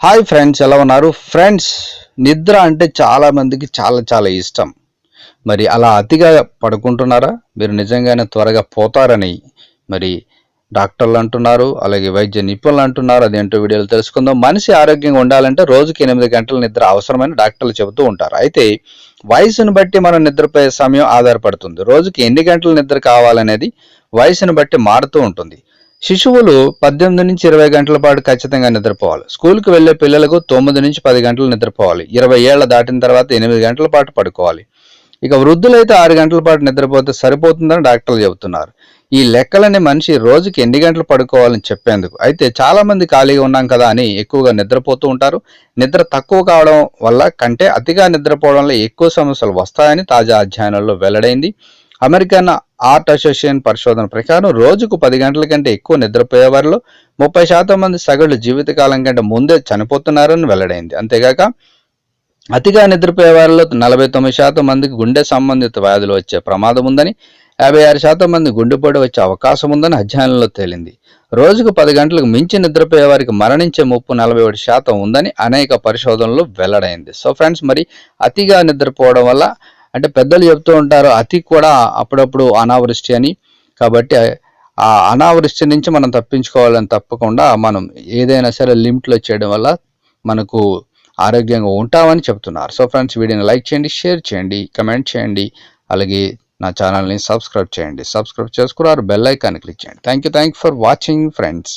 Hi friends ఎలా ఉన్నారు? Friends నిద్ర అంటే చాలా మందికి చాలా చాలా ఇష్టం. మరి అలా అతిగా పడుకుంటున్నారా? మీరు నిజంగానే త్వరగా పోతారని మరి డాక్టర్లు అంటున్నారు అలాగే వైద్య నిపుణులు అంటున్నారు. అదేంటో వీడియోలు తెలుసుకుందాం. మనిషి ఆరోగ్యంగా ఉండాలంటే రోజుకి ఎనిమిది గంటల నిద్ర అవసరమని డాక్టర్లు చెబుతూ ఉంటారు. అయితే వయసును బట్టి మనం నిద్రపోయే సమయం ఆధారపడుతుంది. రోజుకి ఎన్ని గంటల నిద్ర కావాలనేది వయసును బట్టి మారుతూ ఉంటుంది. శిశువులు పద్దెనిమిది నుంచి ఇరవై గంటల పాటు ఖచ్చితంగా నిద్రపోవాలి. స్కూల్కి వెళ్ళే పిల్లలకు తొమ్మిది నుంచి పది గంటలు నిద్రపోవాలి. ఇరవై ఏళ్ళ దాటిన తర్వాత ఎనిమిది గంటల పాటు పడుకోవాలి. ఇక వృద్ధులైతే ఆరు గంటల పాటు నిద్రపోతే సరిపోతుందని డాక్టర్లు చెబుతున్నారు. ఈ లెక్కలని మనిషి రోజుకి ఎన్ని గంటలు పడుకోవాలని చెప్పేందుకు? అయితే చాలామంది ఖాళీగా ఉన్నాం కదా అని ఎక్కువగా నిద్రపోతూ ఉంటారు. నిద్ర తక్కువ కావడం వల్ల కంటే అతిగా నిద్రపోవడం వల్ల ఎక్కువ సమస్యలు వస్తాయని తాజా అధ్యయనంలో వెల్లడైంది. అమెరికన్ ఆర్ట్ అసోసియేషన్ పరిశోధన ప్రకారం రోజుకు పది గంటల కంటే ఎక్కువ నిద్రపోయే వారిలో ముప్పై శాతం మంది సగటు జీవితకాలం కంటే ముందే చనిపోతున్నారని వెల్లడైంది. అంతేగాక అతిగా నిద్రపోయే వారిలో నలభై తొమ్మిది శాతం మందికి గుండె సంబంధిత వ్యాధులు వచ్చే ప్రమాదం ఉందని యాభై ఆరు శాతం మంది గుండెపోటు వచ్చే అవకాశం ఉందని అధ్యయనంలో తేలింది. రోజుకు పది గంటలకు మించి నిద్రపోయే వారికి మరణించే ముప్పు నలభై ఒకటి శాతం ఉందని అనేక పరిశోధనలు వెల్లడైంది. సో ఫ్రెండ్స్ మరి అతిగా నిద్రపోవడం వల్ల అంటే పెద్దలు చెప్తూ ఉంటారు అతి కూడా అప్పుడప్పుడు అనావృష్టి అని. కాబట్టి ఆ అనావృష్టి నుంచి మనం తప్పించుకోవాలని తప్పకుండా మనం ఏదైనా సరే లిమిట్లో చేయడం వల్ల మనకు ఆరోగ్యంగా ఉంటామని చెప్తున్నారు. సో ఫ్రెండ్స్ వీడియోని లైక్ చేయండి షేర్ చేయండి కమెంట్ చేయండి అలాగే నా ఛానల్ని సబ్స్క్రైబ్ చేయండి. సబ్స్క్రైబ్ చేసుకున్నారు బెల్ ఐకాన్ క్లిక్ చేయండి. Thank you thank for watching friends